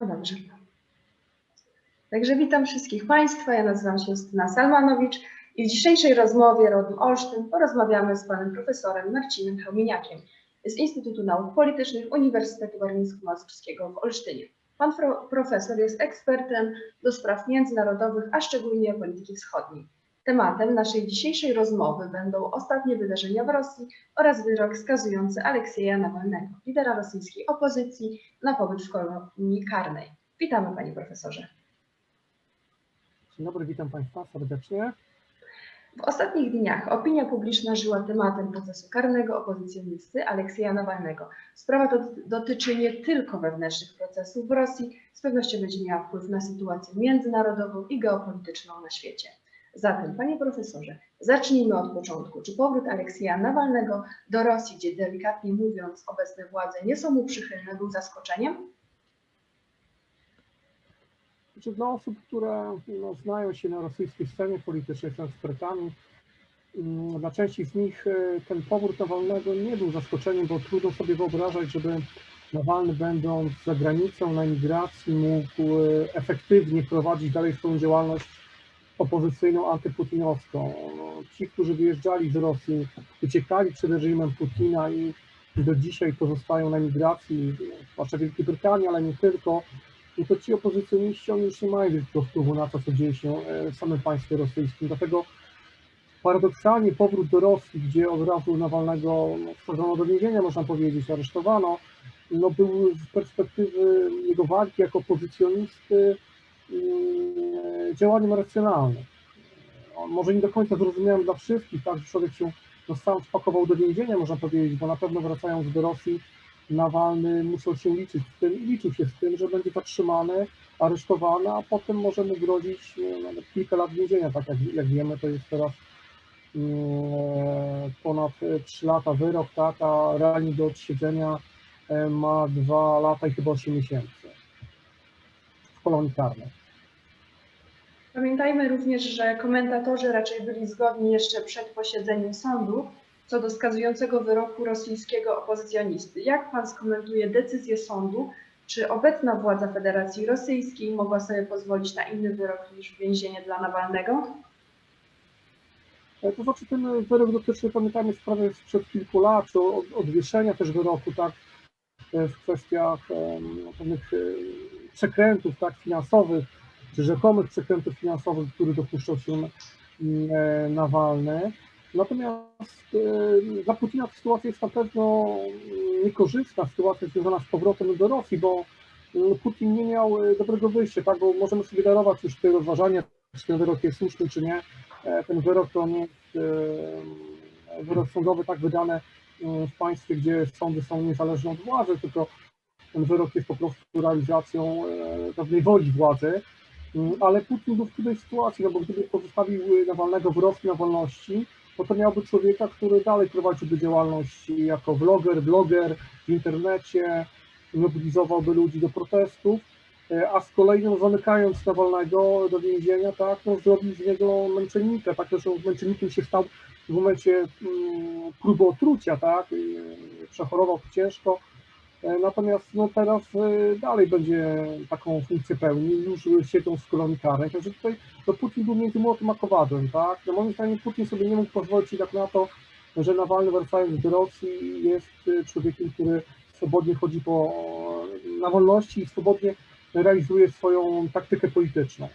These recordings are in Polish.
No dobrze. Także witam wszystkich Państwa. Ja nazywam się Justyna Salmanowicz i w dzisiejszej rozmowie Rodem Olsztyn porozmawiamy z panem profesorem Marcinem Chełmieniakiem z Instytutu Nauk Politycznych Uniwersytetu Warmińsko-Mazurskiego w Olsztynie. Pan profesor jest ekspertem do spraw międzynarodowych, a szczególnie polityki wschodniej. Tematem naszej dzisiejszej rozmowy będą ostatnie wydarzenia w Rosji oraz wyrok skazujący Aleksieja Nawalnego, lidera rosyjskiej opozycji, na pobyt w kolonii karnej. Witamy panie profesorze. Dzień dobry, witam Państwa serdecznie. W ostatnich dniach opinia publiczna żyła tematem procesu karnego opozycjonisty Aleksieja Nawalnego. Sprawa to dotyczy nie tylko wewnętrznych procesów w Rosji, z pewnością będzie miała wpływ na sytuację międzynarodową i geopolityczną na świecie. Zatem, panie profesorze, zacznijmy od początku. Czy powrót Aleksieja Nawalnego do Rosji, gdzie delikatnie mówiąc obecne władze nie są mu przychylne, był zaskoczeniem? Znaczy, dla osób, które no, znają się na rosyjskiej scenie politycznej, są ekspertami, mm, dla części z nich e, ten powrót Nawalnego nie był zaskoczeniem, bo trudno sobie wyobrażać, żeby Nawalny będąc za granicą na emigracji mógł e, efektywnie prowadzić dalej swoją działalność opozycyjną, antyputinowską. No, Ci, którzy wyjeżdżali z Rosji, uciekali przed reżimem Putina i do dzisiaj pozostają na emigracji, zwłaszcza Wielkiej Brytanii, ale nie tylko, no to ci opozycjoniści oni już nie mają wielkiego wpływu na to, co dzieje się e, w samym państwie rosyjskim. Dlatego paradoksalnie powrót do Rosji, gdzie od razu Nawalnego no, wsadzono do więzienia, można powiedzieć, aresztowano, no był z perspektywy jego walki jako opozycjonisty działaniem racjonalnym. On może nie do końca zrozumiałem dla wszystkich, tak, że człowiek się no, sam spakował do więzienia, można powiedzieć, bo na pewno wracając do Rosji Nawalny musiał się liczyć z tym i liczył się z tym, że będzie zatrzymany, aresztowany, a potem może mu grozić no, nawet kilka lat więzienia, tak jak, jak wiemy, to jest teraz mm, ponad 3 lata wyrok, tak, a realnie do odsiedzenia e, ma 2 lata i chyba 8 miesięcy w kolonii karnej. Pamiętajmy również, że komentatorzy raczej byli zgodni jeszcze przed posiedzeniem sądu co do skazującego wyroku rosyjskiego opozycjonisty. Jak pan skomentuje decyzję sądu? Czy obecna władza Federacji Rosyjskiej mogła sobie pozwolić na inny wyrok niż więzienie dla Nawalnego? To znaczy ten wyrok dotyczy, pamiętajmy, sprawy sprzed kilku lat, czy od- odwieszenia też wyroku, tak, w kwestiach em, pewnych e, przekrętów, tak, finansowych, czy rzekomych przekrętów finansowych, których dopuszczał się mm, e, Nawalny. Natomiast e, dla Putina sytuacja jest na pewno mm, niekorzystna, sytuacja związana z powrotem do Rosji, bo mm, Putin nie miał e, dobrego wyjścia, tak, bo możemy sobie darować już te rozważania, czy ten wyrok jest słuszny, czy nie. Ten wyrok to nie jest wyrok sądowy tak wydany w państwie, gdzie sądy są niezależne od władzy, tylko ten wyrok jest po prostu realizacją pewnej woli władzy. Mm, Ale Putin był w trudnej sytuacji, no bo gdyby pozostawił Nawalnego w Rosji na wolności, no to miałby człowieka, który dalej prowadziłby działalność jako vloger, bloger w internecie, mobilizowałby ludzi do protestów, e, a z kolei no, zamykając Nawalnego do więzienia, tak, no, zrobił z niego męczennika, tak, zresztą męczennikiem się stał w momencie mm, próby otrucia, tak, przechorował ciężko, Natomiast no teraz e, dalej będzie taką funkcję pełnił, już siedzą w kolonii karnej, także tutaj to Putin był między młotem a kowadłem, tak? No moim zdaniem Putin sobie nie mógł pozwolić jednak na to, że Nawalny wracając do Rosji jest e, człowiekiem, który swobodnie chodzi po, na wolności i swobodnie realizuje swoją taktykę polityczną.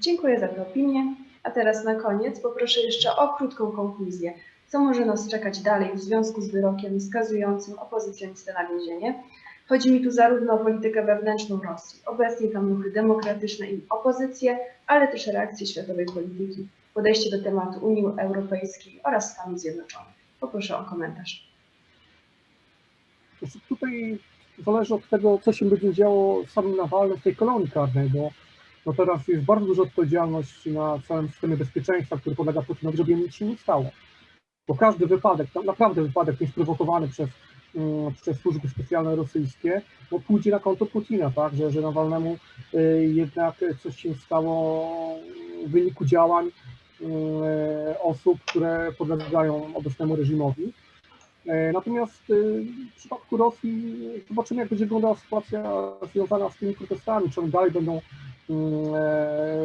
Dziękuję za tę opinię. A teraz na koniec poproszę jeszcze o krótką konkluzję. Co może nas czekać dalej w związku z wyrokiem skazującym opozycjonistę na więzienie? Chodzi mi tu zarówno o politykę wewnętrzną Rosji, obecnie tam ruchy demokratyczne i opozycję, ale też reakcje światowej polityki, podejście do tematu Unii Europejskiej oraz Stanów Zjednoczonych. Poproszę o komentarz. Tutaj zależy od tego, co się będzie działo z samym Nawalnym w tej kolonii karnej, bo no teraz jest bardzo duża odpowiedzialność na całym systemie bezpieczeństwa, który podlega Putinowi, żeby nic się nie stało. Bo każdy wypadek, naprawdę wypadek niesprowokowany przez, mm, przez służby specjalne rosyjskie, no pójdzie na konto Putina, tak, że, że Nawalnemu y, jednak coś się stało w wyniku działań y, osób, które podlegają obecnemu reżimowi. E, Natomiast e, w przypadku Rosji zobaczymy, jak będzie wyglądała sytuacja związana z tymi protestami, czy one dalej będą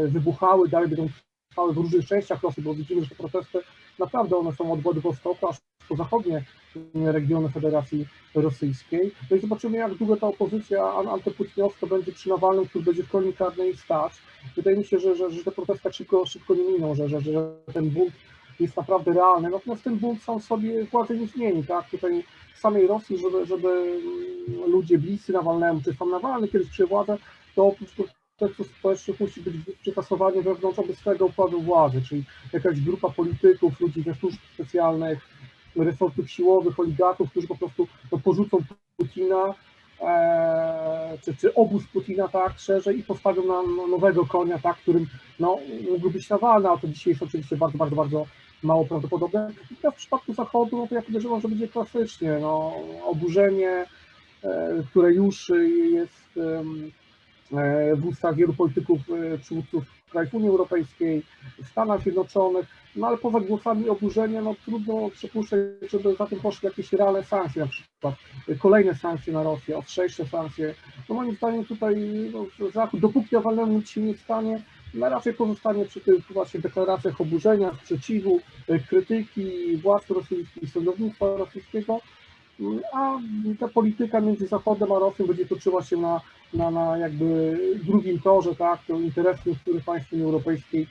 wybuchały, dalej będą trwały w różnych częściach Rosji, bo widzimy, że te protesty naprawdę one są od Władywostoku aż po zachodnie regiony Federacji Rosyjskiej. No i zobaczymy, jak długo ta opozycja an- antyputinowska będzie przy Nawalnym, który będzie w kolonii karnej stać. Wydaje mi się, że, że, że te protesty tak szybko, szybko nie miną, że, że, że ten bunt jest naprawdę realny. Natomiast ten bunt sam sobie władzy nie zmieni, tak? Tutaj w samej Rosji, żeby, żeby ludzie bliscy Nawalnemu, czy sam Nawalny kiedyś przy władzę, to oprócz protestów społecznych musi być przetasowanie wewnątrz obecnego układu władzy, czyli jakaś grupa polityków, ludzi ze służb specjalnych, resortów siłowych, oligarchów, którzy po prostu no, porzucą Putina, e, czy, czy obóz Putina tak szerzej i postawią na no, nowego konia, tak, którym no, mógłby być Nawalny, a to dzisiaj jest oczywiście bardzo, bardzo, bardzo mało prawdopodobne. I w przypadku Zachodu, no to ja podejrzewam, że będzie klasycznie, no, oburzenie, e, które już jest w ustach wielu polityków, e, przywódców krajów Unii Europejskiej, Stanach Zjednoczonych, no ale poza głosami oburzenia, no trudno przypuszczać, żeby za tym poszły jakieś realne sankcje, na przykład kolejne sankcje na Rosję, ostrzejsze sankcje. No moim zdaniem tutaj no, Zachód, dopóki Nawalnemu nic się nie stanie, no raczej pozostanie przy tych właśnie deklaracjach oburzenia, sprzeciwu, e, krytyki władz rosyjskich, sądownictwa rosyjskiego, a ta polityka między Zachodem a Rosją będzie toczyła się na, na, na jakby drugim torze, tak, to interesy niektórych państw Unii Europejskiej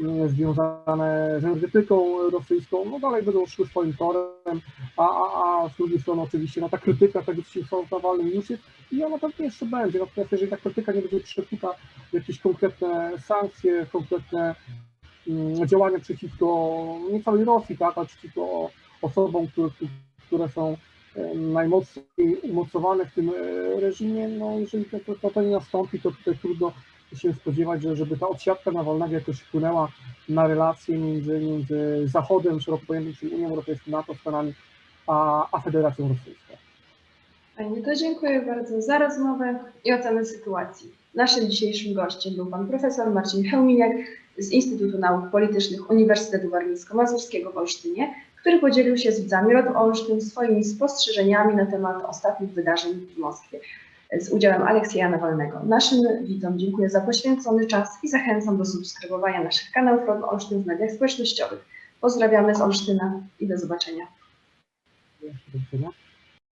mm, związane z energetyką rosyjską, no dalej będą szły swoim torem, a, a, a z drugiej strony oczywiście no, ta krytyka tego, co się z Nawalnym już jest i ona pewnie jeszcze będzie, natomiast jeżeli ta krytyka nie będzie przekuta w jakieś konkretne sankcje, konkretne mm, działania przeciwko nie całej Rosji, tak, ale przeciwko osobom, które, które są najmocniej umocowane w tym e, reżimie, no jeżeli to, to, to nie nastąpi, to tutaj trudno się spodziewać, że żeby ta odsiadka Nawalnego jakoś wpłynęła na relacje między, między Zachodem, szeroko pojętym, czyli Unią Europejską, NATO, Stanami, a, a Federacją Rosyjską. Pani to dziękuję bardzo za rozmowę i ocenę sytuacji. Naszym dzisiejszym gościem był pan profesor Marcin Chełminiak z Instytutu Nauk Politycznych Uniwersytetu Warmińsko-Mazurskiego w Olsztynie, który podzielił się z widzami Rod Olsztyn swoimi spostrzeżeniami na temat ostatnich wydarzeń w Moskwie z udziałem Aleksieja Nawalnego. Naszym widzom dziękuję za poświęcony czas i zachęcam do subskrybowania naszych kanałów Rod Olsztyn w mediach społecznościowych. Pozdrawiamy z Olsztyna i do zobaczenia. Do widzenia.